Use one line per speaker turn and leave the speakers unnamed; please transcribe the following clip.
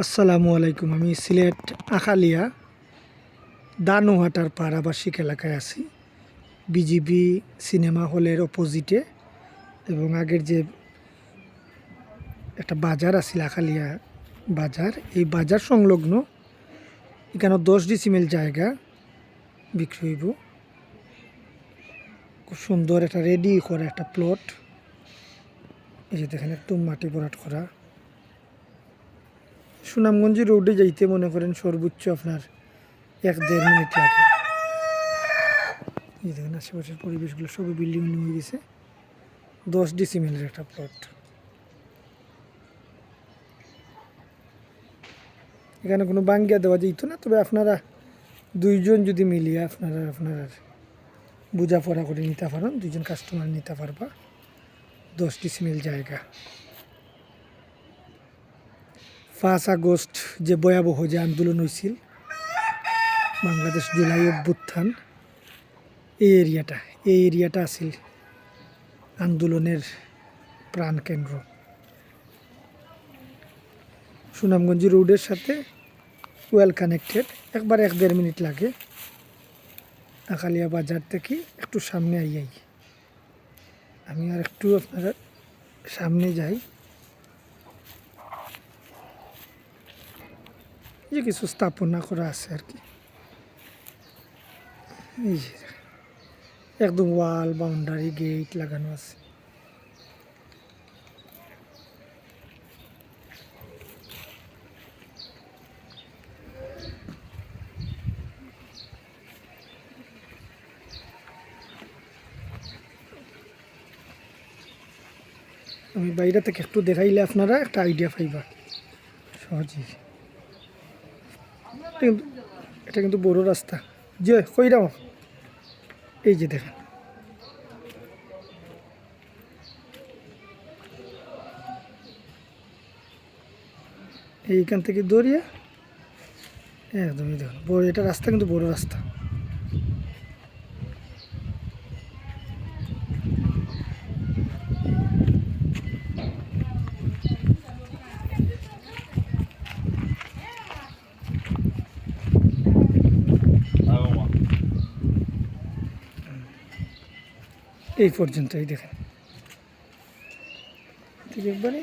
আসসালামু আলাইকুম। আমি সিলেট আখালিয়া দানোহাটার পাড় আবাসিক এলাকায় আছি। বিজিবি সিনেমা হলের অপোজিটে এবং আগের যে একটা বাজার আছিল আখালিয়া বাজার, এই বাজার সংলগ্ন এখানে দশ ডিসিমেল জায়গা বিক্রি হইব। খুব সুন্দর একটা রেডি করা একটা প্লট এই যে দেখেন একটু মাটি ভরাট করা। সুনামগঞ্জ রোডে যাইতে মনে করেন সর্বোচ্চ আপনার এক দেড় মিনিট লাগে। এই দেখেন আশেপাশের পরিবেশগুলো সবই বিল্ডিং বিল্ডিং হয়ে গেছে। দশ ডিসিমেলের একটা প্লট এখানে কোনো বাঙ্গিয়া দেওয়া যেত না, তবে আপনারা দুইজন যদি মিলিয়ে আপনারা আপনারা বোঝাপড়া করে নিতে পারেন, দুইজন কাস্টমার নিতে পারবা। দশ ডিসিমেল জায়গা। পাঁচ আগস্ট যে ভয়াবহ যে আন্দোলন হয়েছিল বাংলাদেশ জুলাই অভ্যুত্থান, এই এরিয়াটা এই এরিয়াটা আছিল আন্দোলনের প্রাণকেন্দ্র। সুনামগঞ্জ রোডের সাথে ওয়েল কানেক্টেড একবার এক দেড় মিনিট লাগে। আকালিয়া বাজার থেকে একটু সামনে আইয়াই। আমি আর একটু আপনারা সামনে যাই। যে কিছু স্থাপনা করা আছে আর কি এই যে একদম ওয়াল বাউন্ডারি গেট লাগানো আছে আমি বাইরে থেকে একটু দেখাইলে আপনারা একটা আইডিয়া পাইবা। সহজেই। এটা এটা কিন্তু বড় রাস্তা। যে, কই রাও এই যে দেখেন। এইখান থেকে দৌড়িয়ে একদমই দেখুন। বড় এটা রাস্তা কিন্তু বড় রাস্তা। এই পর্যন্তই দেখেন ঠিক একবারে